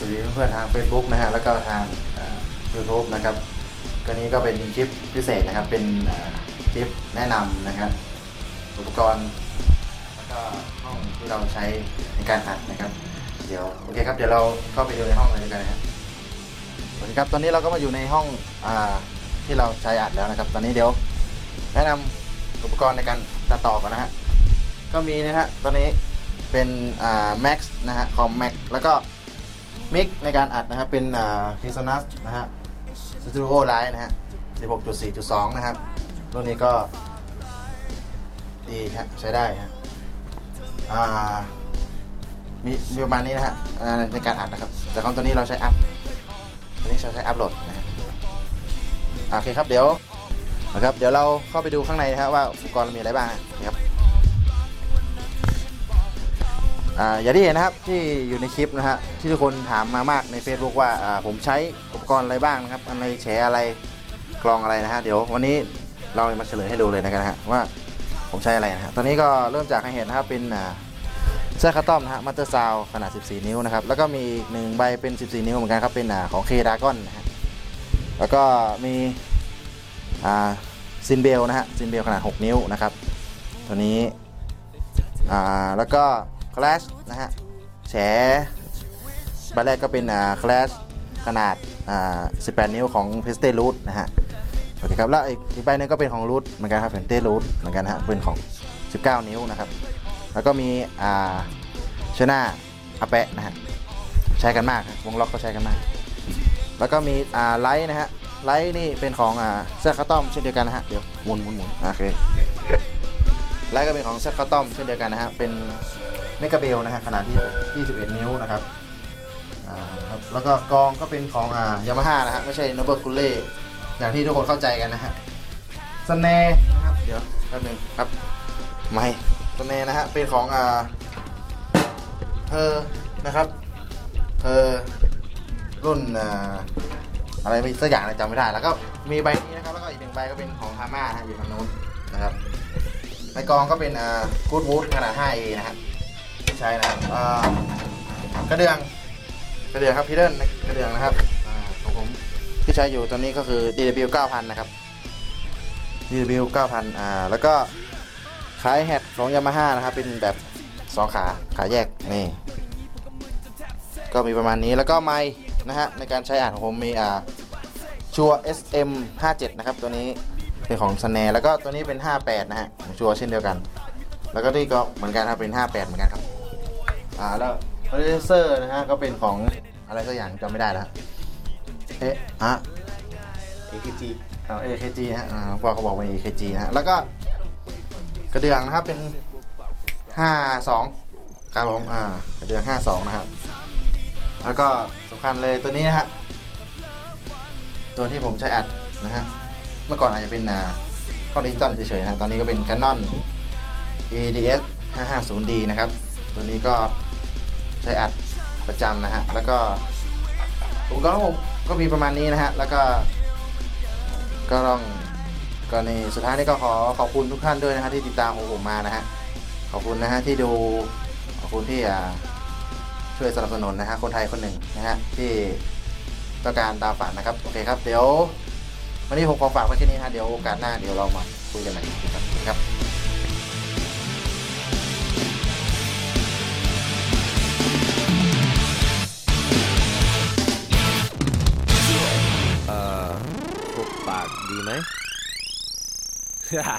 สวัสดีเพื่อนทาง Facebook นะฮะแล้วก็ทางยูทูบนะครับก็นี้ก็เป็นคลิปพิเศษนะครับ เป็นคลิปแนะนำนะครับ อุปกรณ์ แล้วก็ห้องที่เราใช้ในการอัดนะครับ เดี๋ยวโอเคครับเดี๋ยวเราเข้าไปดูในห้องเลยดีกว่อนนะครับสวัสดีครับตอนนี้เราก็มาอยู่ในห้องอที่เราใช้อัดแล้วนะครับ ตอนนี้เดี๋ยว แนะนำอุปกรณ์ในการตัดต่อกันนะฮะก็มีนะฮะตอนนี้เป็นอ่า Max นะฮะคอม Max แล้วก็ มิกในการอัดนะครับเป็นอ่า p i s o n u s นะฮะ Studio Line นะฮะ 16.4.2 นะครับ รุ่นนี้ก็ดีครับใช้ได้ฮะอ่ามีมีประมาณนี้นะฮะในการอัดนะครับ แต่ของตัวนี้เราใช้อัพตัวนี้เราใช้อัพโหลดนะฮะโอเคครับเดี๋ยวนะครับ เดี๋ยวเราเข้าไปดูข้างในนะครับว่าอุปกรณ์เรามีอะไรบ้างนะครับ อ่าอย่างที่เห็นนะครับที่อยู่ในคลิปนะฮะที่ทุกคนถามมามากใน Facebook ว่าอ่าผมใช้อุปกรณ์อะไรบ้างนะครับอะไรแฉอะไรกรองอะไรนะฮะเดี๋ยววันนี้เรามาเฉลยให้ดูเลยนะกันนะฮะว่าผมใช้อะไรนะฮะตอนนี้ก็เริ่มจากให้เห็นนะครับเป็นอ่าแซ่คัตตอมนะฮะมัตเตอร์ซาวขนาด 14 นิ้วนะครับแล้วก็มีอีกหนึ่งใบเป็น 14 นิ้วเหมือนกันครับเป็นอ่าของเคดากอนนะฮะแล้วก็มีอ่าซินเบลนะฮะซินเบลขนาด 6 นิ้วนะครับตัวนี้อ่าแล้วก็ คลาสนะฮะแฉใบแรกก็เป็นอ่าคลาสขนาดอ่า18 นิ้วของเพสเตรูทนะฮะโอเคครับแล้วอีกอีกใบหนึงก็เป็นของรูทเหมือนกันครับเป็นเตรูทเหมือนกันฮะเป็นของ 19 นิ้วนะครับ แล้วก็มีอ่าชนาอาแปะนะฮะใช้กันมากครับวงล็อกก็ใช้กันมาก แล้วก็มีอ่าไลท์นะฮะไลท์นี่เป็นของอ่าเสื้อคัตตอมเช่นเดียวกันนะฮะเดี๋ยวหมุนหมุนหมุนโอเคไลท์ก็เป็นของเสื้อคัตตอมเช่นเดียวกันนะฮะเป็น เมกาเบลนะฮะขนาดที่ 21 นิ้วนะครับครับแล้วก็กองก็เป็นของอ่ายามาฮ่านะฮะไม่ใช่โนเบิร์กุเล่อย่างที่ทุกคนเข้าใจกันนะฮะสแนนะครับเดี๋ยวแป๊บนึงครับไม่สแนนะฮะเป็นของอ่าเธอนะครับเธอรุ่นอ่าอะไรไม่สักอย่างนะจำไม่ได้ แล้วก็มีใบนี้นะครับแล้วก็อีกหนึ่งใบก็เป็นของฮาม่าฮะอยู่ทางโน้นนะครับในกองก็เป็นอ่ากูดวูดขนาด 5A นะครับ ใช้นะครับอ่ากระเดื่องกระเดื่องครับพีเดิลกระเดื่องนะครับอ่าของผมที่ใช้อยู่ตอนนี้ก็คือ DW 9000 นะครับ DW 9000 อ่าแล้วก็ขายแฮดของยามาฮ่านะครับ เป็นแบบ2ขาขาแยกนี่ ก็มีประมาณนี้แล้วก็ไม้นะฮะในการใช้อ่านของผมมีอ่าชัว SM 57 นะครับ ตัวนี้เป็นของสแนแล้วก็ตัวนี้เป็น 58 นะฮะของชัวเช่นเดียวกัน แล้วก็นี่ก็เหมือนกันครับเป็น 58 เหมือนกันครับ อ่าแล้วคอเลเซอร์นะฮะก็เป็นของอะไรสักอย่างจำไม่ได้แล้วเอ๊ะอะ AKG เอา AKG ฮะอ่าพอเขาบอกเป็น AKG นะฮะแล้วก็กระเดื่องนะครับเป็น52การลงอ่ากระเดื่อง52นะครับแล้วก็สำคัญเลยตัวนี้นะฮะตัวที่ผมใช้อัดนะฮะเมื่อก่อนอาจจะเป็นอ่ากล้องดิจิตอลเฉยๆนะตอนนี้ก็เป็น Canon EDS 550D นะครับ ตัวนี้ก็ใช้อัดประจำนะฮะ แล้วก็อุปกรณ์ของผมก็มีประมาณนี้นะฮะ แล้วก็ก็ต้องก็ในสุดท้ายนี้ก็ขอขอบคุณทุกท่านด้วยนะฮะที่ติดตามผมมานะฮะ ขอบคุณนะฮะที่ดู ขอบคุณที่อ่าช่วยสนับสนุนนะฮะคนไทยคนหนึ่งนะฮะที่ต้องการตามฝันนะครับ โอเคครับ เดี๋ยววันนี้ผมขอฝากไว้แค่นี้นะฮะ เดี๋ยวโอกาสหน้าเดี๋ยวเรามาคุยกันใหม่ครับ ครับเอ่